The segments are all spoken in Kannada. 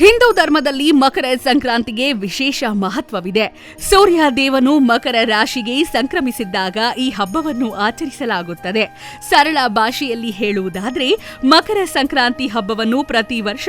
ಹಿಂದೂ ಧರ್ಮದಲ್ಲಿ ಮಕರ ಸಂಕ್ರಾಂತಿಗೆ ವಿಶೇಷ ಮಹತ್ವವಿದೆ. ಸೂರ್ಯ ದೇವನು ಮಕರ ರಾಶಿಗೆ ಸಂಕ್ರಮಿಸಿದ್ದಾಗ ಈ ಹಬ್ಬವನ್ನು ಆಚರಿಸಲಾಗುತ್ತದೆ. ಸರಳ ಭಾಷೆಯಲ್ಲಿ ಹೇಳುವುದಾದರೆ, ಮಕರ ಸಂಕ್ರಾಂತಿ ಹಬ್ಬವನ್ನು ಪ್ರತಿ ವರ್ಷ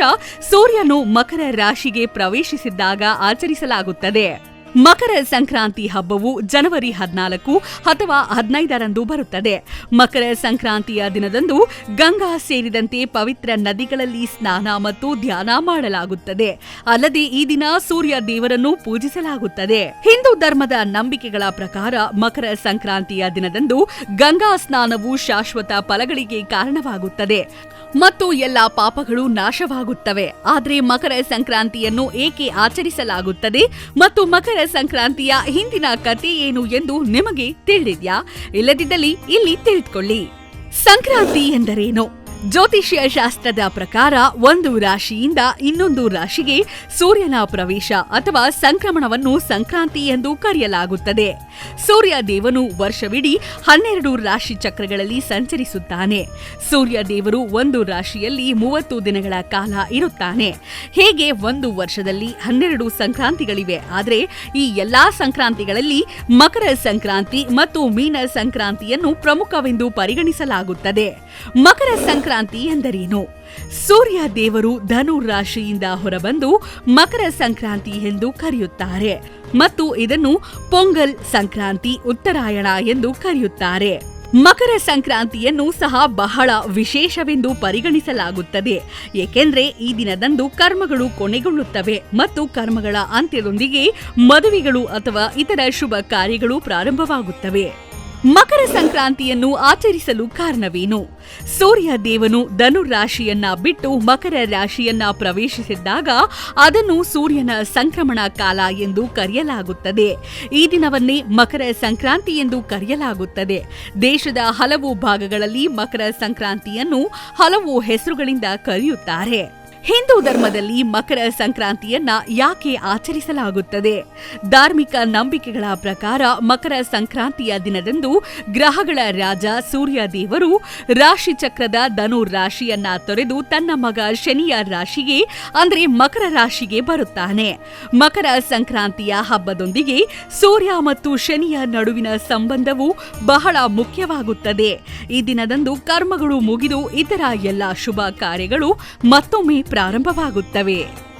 ಸೂರ್ಯನು ಮಕರ ರಾಶಿಗೆ ಪ್ರವೇಶಿಸಿದ್ದಾಗ ಆಚರಿಸಲಾಗುತ್ತದೆ. ಮಕರ ಸಂಕ್ರಾಂತಿ ಹಬ್ಬವು ಜನವರಿ ಹದಿನಾಲ್ಕು ಅಥವಾ ಹದಿನೈದರಂದು ಬರುತ್ತದೆ. ಮಕರ ಸಂಕ್ರಾಂತಿಯ ದಿನದಂದು ಗಂಗಾ ಸೇರಿದಂತೆ ಪವಿತ್ರ ನದಿಗಳಲ್ಲಿ ಸ್ನಾನ ಮತ್ತು ಧ್ಯಾನ ಮಾಡಲಾಗುತ್ತದೆ. ಅಲ್ಲದೆ ಈ ದಿನ ಸೂರ್ಯ ದೇವರನ್ನು ಪೂಜಿಸಲಾಗುತ್ತದೆ. ಹಿಂದೂ ಧರ್ಮದ ನಂಬಿಕೆಗಳ ಪ್ರಕಾರ ಮಕರ ಸಂಕ್ರಾಂತಿಯ ದಿನದಂದು ಗಂಗಾ ಸ್ನಾನವು ಶಾಶ್ವತ ಫಲಗಳಿಗೆ ಕಾರಣವಾಗುತ್ತದೆ. ಮತ್ತು ಎಲ್ಲ ಪಾಪಗಳು ನಾಶವಾಗುತ್ತವೆ. ಆದರೆ ಮಕರ ಸಂಕ್ರಾಂತಿಯನ್ನು ಏಕೆ ಆಚರಿಸಲಾಗುತ್ತದೆ ಮತ್ತು ಮಕರ ಸಂಕ್ರಾಂತಿಯ ಹಿಂದಿನ ಕಥೆ ಏನು ಎಂದು ನಿಮಗೆ ತಿಳಿದಿದ್ಯಾ? ಇಲ್ಲದಿದ್ದಲ್ಲಿ ಇಲ್ಲಿ ತಿಳಿದುಕೊಳ್ಳಿ. ಸಂಕ್ರಾಂತಿ ಎಂದರೇನು? ಜ್ಯೋತಿಷ್ಯ ಶಾಸ್ತ್ರದ ಪ್ರಕಾರ ಒಂದು ರಾಶಿಯಿಂದ ಇನ್ನೊಂದು ರಾಶಿಗೆ ಸೂರ್ಯನ ಪ್ರವೇಶ ಅಥವಾ ಸಂಕ್ರಮಣವನ್ನು ಸಂಕ್ರಾಂತಿ ಎಂದು ಕರೆಯಲಾಗುತ್ತದೆ. ಸೂರ್ಯ ದೇವನು ವರ್ಷವಿಡೀ ಹನ್ನೆರಡು ರಾಶಿ ಚಕ್ರಗಳಲ್ಲಿ ಸಂಚರಿಸುತ್ತಾನೆ. ಸೂರ್ಯ ದೇವರು ಒಂದು ರಾಶಿಯಲ್ಲಿ ಮೂವತ್ತು ದಿನಗಳ ಕಾಲ ಇರುತ್ತಾನೆ. ಹೇಗೆ ಒಂದು ವರ್ಷದಲ್ಲಿ ಹನ್ನೆರಡು ಸಂಕ್ರಾಂತಿಗಳಿವೆ? ಆದರೆ ಈ ಎಲ್ಲಾ ಸಂಕ್ರಾಂತಿಗಳಲ್ಲಿ ಮಕರ ಸಂಕ್ರಾಂತಿ ಮತ್ತು ಮೀನ ಸಂಕ್ರಾಂತಿಯನ್ನು ಪ್ರಮುಖವೆಂದು ಪರಿಗಣಿಸಲಾಗುತ್ತದೆ. ಮಕರ ಸಂಕ್ರಾಂತಿ ಎಂದರೇನು? ಸೂರ್ಯ ದೇವರು ಧನು ರಾಶಿಯಿಂದ ಹೊರಬಂದು ಮಕರ ಸಂಕ್ರಾಂತಿ ಎಂದು ಕರೆಯುತ್ತಾರೆ ಮತ್ತು ಇದನ್ನು ಪೊಂಗಲ್ ಸಂಕ್ರಾಂತಿ, ಉತ್ತರಾಯಣ ಎಂದು ಕರೆಯುತ್ತಾರೆ. ಮಕರ ಸಂಕ್ರಾಂತಿಯನ್ನು ಸಹ ಬಹಳ ವಿಶೇಷವೆಂದು ಪರಿಗಣಿಸಲಾಗುತ್ತದೆ. ಏಕೆಂದರೆ ಈ ದಿನದಂದು ಕರ್ಮಗಳು ಕೊನೆಗೊಳ್ಳುತ್ತವೆ ಮತ್ತು ಕರ್ಮಗಳ ಅಂತ್ಯದೊಂದಿಗೆ ಮದುವೆಗಳು ಅಥವಾ ಇತರ ಶುಭ ಕಾರ್ಯಗಳು ಪ್ರಾರಂಭವಾಗುತ್ತವೆ. ಮಕರ ಸಂಕ್ರಾಂತಿಯನ್ನು ಆಚರಿಸಲು ಕಾರಣವೇನು? ಸೂರ್ಯ ದೇವನು ಧನು ರಾಶಿಯನ್ನ ಬಿಟ್ಟು ಮಕರ ರಾಶಿಯನ್ನ ಪ್ರವೇಶಿಸಿದ್ದಾಗ ಅದನ್ನು ಸೂರ್ಯನ ಸಂಕ್ರಮಣ ಕಾಲ ಎಂದು ಕರೆಯಲಾಗುತ್ತದೆ. ಈ ದಿನವನ್ನೇ ಮಕರ ಸಂಕ್ರಾಂತಿ ಎಂದು ಕರೆಯಲಾಗುತ್ತದೆ. ದೇಶದ ಹಲವು ಭಾಗಗಳಲ್ಲಿ ಮಕರ ಸಂಕ್ರಾಂತಿಯನ್ನು ಹಲವು ಹೆಸರುಗಳಿಂದ ಕರೆಯುತ್ತಾರೆ. ಹಿಂದೂ ಧರ್ಮದಲ್ಲಿ ಮಕರ ಸಂಕ್ರಾಂತಿಯನ್ನ ಯಾಕೆ ಆಚರಿಸಲಾಗುತ್ತದೆ? ಧಾರ್ಮಿಕ ನಂಬಿಕೆಗಳ ಪ್ರಕಾರ ಮಕರ ಸಂಕ್ರಾಂತಿಯ ದಿನದಂದು ಗ್ರಹಗಳ ರಾಜ ಸೂರ್ಯ ದೇವರು ರಾಶಿ ಚಕ್ರದ ಧನು ರಾಶಿಯನ್ನ ತೊರೆದು ತನ್ನ ಮಗ ಶನಿಯ ರಾಶಿಗೆ, ಅಂದರೆ ಮಕರ ರಾಶಿಗೆ ಬರುತ್ತಾನೆ. ಮಕರ ಸಂಕ್ರಾಂತಿಯ ಹಬ್ಬದೊಂದಿಗೆ ಸೂರ್ಯ ಮತ್ತು ಶನಿಯ ನಡುವಿನ ಸಂಬಂಧವು ಬಹಳ ಮುಖ್ಯವಾಗುತ್ತದೆ. ಈ ದಿನದಂದು ಕರ್ಮಗಳು ಮುಗಿದು ಇತರ ಎಲ್ಲ ಶುಭ ಕಾರ್ಯಗಳು ಮತ್ತೊಮ್ಮೆ ಪ್ರಾರಂಭವಾಗುತ್ತವೆ.